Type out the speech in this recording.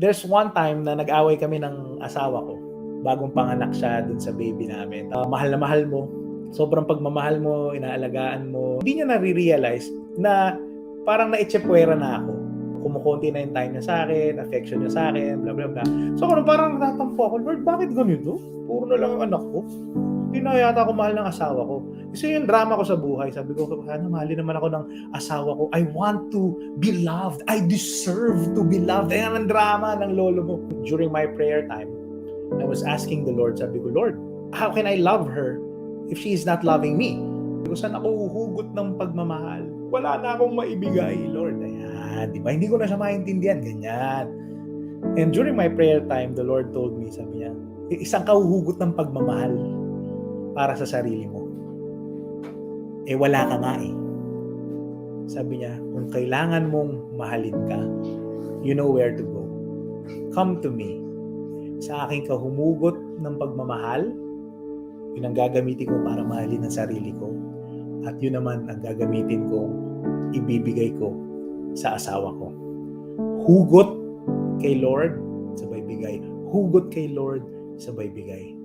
there's one time na nag-away kami ng asawa ko. Bagong panganak siya dun sa baby namin. Ah, mahal na mahal mo. Sobrang pagmamahal mo, inaalagaan mo. Hindi niya nare-realize na parang naitsepwera na ako. Kumukunti na yung time niya sa akin, affection niya sa akin, bla bla bla. So ako parang natatampo ako, Lord, bakit ganito? Puro na lang anak ko. Hindi na yata ako mahal ng asawa ko. Kasi yung drama ko sa buhay, sabi ko, sana mahalin naman ako ng asawa ko. I want to be loved. I deserve to be loved. Ayan ang drama ng lolo mo. During my prayer time, I was asking the Lord, sabi ko, Lord, how can I love her if she is not loving me? Kung saan ako huhugot ng pagmamahal? Wala na akong maibigay, Lord. Ayan, di ba? Hindi ko na siya maintindihan. Ganyan. And during my prayer time, the Lord told me, sabi niya, isang kahuhugot ng pagmamahal para sa sarili mo. Eh wala ka nga eh. Sabi niya, kung kailangan mong mahalin ka, you know where to go. Come to me. Sa aking kahumugot ng pagmamahal, yun ang gagamitin ko para mahalin ang sarili ko. At yun naman ang gagamitin kong ibibigay ko sa asawa ko. Hugot kay Lord, sabay bigay. Hugot kay Lord, sabay bigay.